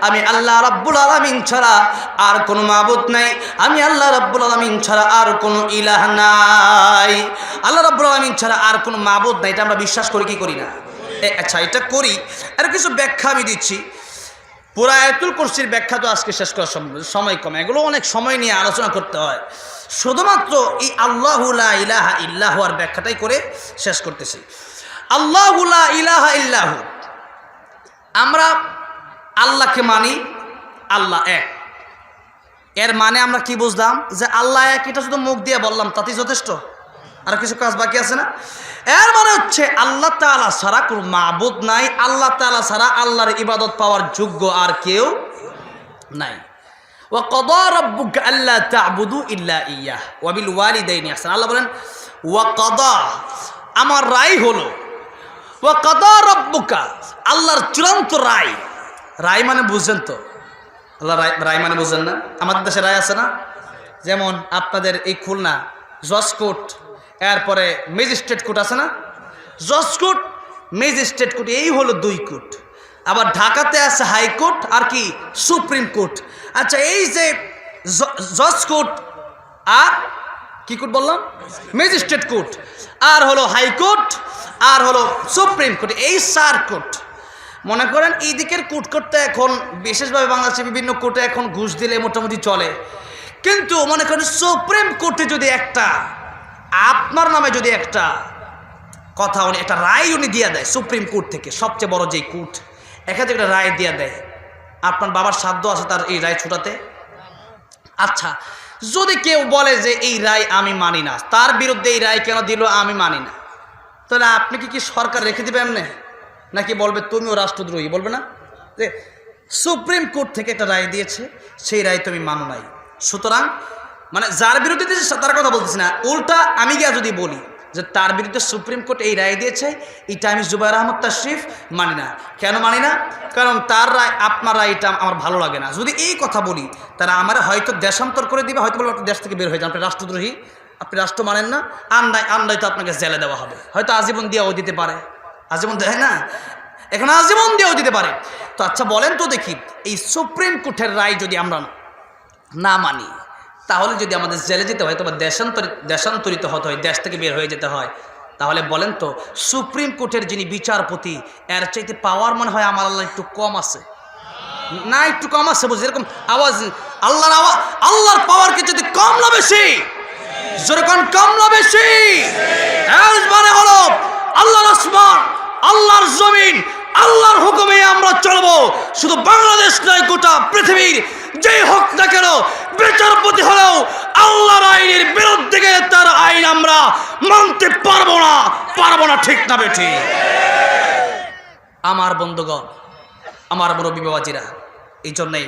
আমি আল্লাহ রাব্বুল আলামিন ছাড়া আর কোনো মাবুদ নাই। আমি আল্লাহ রাব্বুল আলামিন ছাড়া আর কোনো ইলাহ নাই। আল্লাহ রাব্বুল আলামিন ছাড়া আর কোনো মাবুদ নাই। এটা আমরা বিশ্বাস করি, কি করি না? আচ্ছা এটা করি। আর কিছু ব্যাখ্যা আমি দিচ্ছি। পুরা আয়াতুল কুরসির ব্যাখ্যা তো আজকে শেষ করা সম- সময় কমে। এগুলো অনেক সময় নিয়ে আলোচনা করতে হয়। শুধুমাত্র এই আল্লাহুলা ইলাহা ইল্লাহ আর ব্যাখ্যাটাই করে শেষ করতেছি। আল্লাহুলা ইলাহা ইল্লাহু। আমরা আল্লাহকে মানি, আল্লাহ এক। এর মানে আমরা কি বুঝলাম? যে আল্লাহ এক, এটা শুধু মুখ দিয়ে বললাম, তাতেই যথেষ্ট। আর কিছু কাজ বাকি আছে না? এর মানে হচ্ছে আল্লাহ তালা ছাড়া কোনো মাহবুদ নাই, আল্লাহ তালা ছাড়া আল্লাহর ইবাদত পাওয়ার যোগ্য আর কেউ নাই। ও কদর আল্লাহ ইল্লা ইয়া ওয়াবিল ওয়ালিদাইনি আসান আল্লাহ বলেন, ওয়া কদা আমার রায় হলো রব্বুকা, আল্লাহর চূড়ান্ত রায়। রায় মানে বুঝছেন তো। আল্লাহ রায় রায় মানে বুঝছেন না। আমাদের দেশে রায় আছে না? যেমন আপনাদের এই খুলনা জজ কোর্ট এরপরে ম্যাজিস্ট্রেট কোর্ট আছে না? জজ কোর্ট ম্যাজিস্ট্রেট কোর্ট এই হলো দুই কোর্ট আবার ঢাকাতে আছে হাইকোর্ট আর কি সুপ্রিম কোর্ট। আচ্ছা এই যে জজ কোর্ট আর কি কোর্ট বললাম? ম্যাজিস্ট্রেট কোর্ট আর হলো হাইকোর্ট আর হলো সুপ্রিম কোর্ট এই চার কোর্ট। মনে করেন এই দিকের কোর্ট করতে এখন বিশেষভাবে বাংলাদেশে বিভিন্ন কোর্টে এখন ঘুষ দিলে মোটামুটি চলে। কিন্তু মনে করেন সুপ্রিম কোর্টে যদি একটা, আপনার নামে যদি একটা কথা উনি, একটা রায় উনি দিয়ে দেয় সুপ্রিম কোর্ট থেকে, সবচেয়ে বড় যে কোর্ট, এখান থেকে একটা রায় দিয়ে দেয়, আপনার বাবার সাধ্য আছে তার এই রায় ছুটাতে? আচ্ছা যদি কেউ বলে যে এই রায় আমি মানি না, তার বিরুদ্ধে এই রায় কেন দিল আমি মানি না? তাহলে আপনি কি কি সরকার রেখে দেবে এমনি? নাকি বলবে তুমিও রাষ্ট্রদ্রোহী? বলবে না? যে সুপ্রিম কোর্ট থেকে একটা রায় দিয়েছে, সেই রায় তুমি মানো নাই। সুতরাং মানে যার বিরুদ্ধে তার কথা বলতেছি না, উল্টা আমি গিয়া যদি বলি যে তার বিরুদ্ধে সুপ্রিম কোর্ট এই রায় দিয়েছে, এটা আমি জুবাইর আহমদ তাশরিফ মানি না। কেন মানি না? কারণ তার রায়, আপনার রায়টা আমার ভালো লাগে না। যদি এই কথা বলি তারা আমার হয়তো দেশান্তর করে দিবে, হয়তো বলব দেশ থেকে বের হয়ে যান আপনি রাষ্ট্রদ্রোহী। আপনি রাষ্ট্র মানেন না, আন্দায় আন্দায় তো আপনাকে জেলে দেওয়া হবে। হয়তো আজীবন দিয়েও দিতে পারে। আজীবন দেয় না? এখন আজীবন দিয়েও দিতে পারে। তো আচ্ছা বলেন তো দেখি, এই সুপ্রিম কোর্টের রায় যদি আমরা না মানি, তাহলে যদি আমাদের জেলে যেতে হয় তোমার দেশান্তরিত দেশান্তরিত হতে হয়, দেশ থেকে বের হয়ে যেতে হয়, তাহলে বলেন তো, সুপ্রিম কোর্টের যিনি বিচারপতি, এর চাইতে পাওয়ার মনে হয় আমার আল্লাহ একটু কম আছে। না, একটু কম আছে বুঝি এরকম আওয়াজ, আল্লাহর আওয়াজ আল্লাহর পাওয়ার কি যদি কম না বেশি যেরকম কম না বেশি। মানে হলো আল্লাহর আসমান, আল্লাহর জমিন, আল্লাহর হুকুমে আমরা চলবো। শুধু বাংলাদেশ নয়, গোটা পৃথিবীর। যেই হোক না কেন, বিচারপতি হলেও আল্লাহর আইনের বিরুদ্ধে গেলে তার আইন আমরা মানতে পারব না পারব না ঠিক না বেঠি। আমার বন্ধুগণ, আমার মুরব্বী বাবাজিরা, এই জন্যেই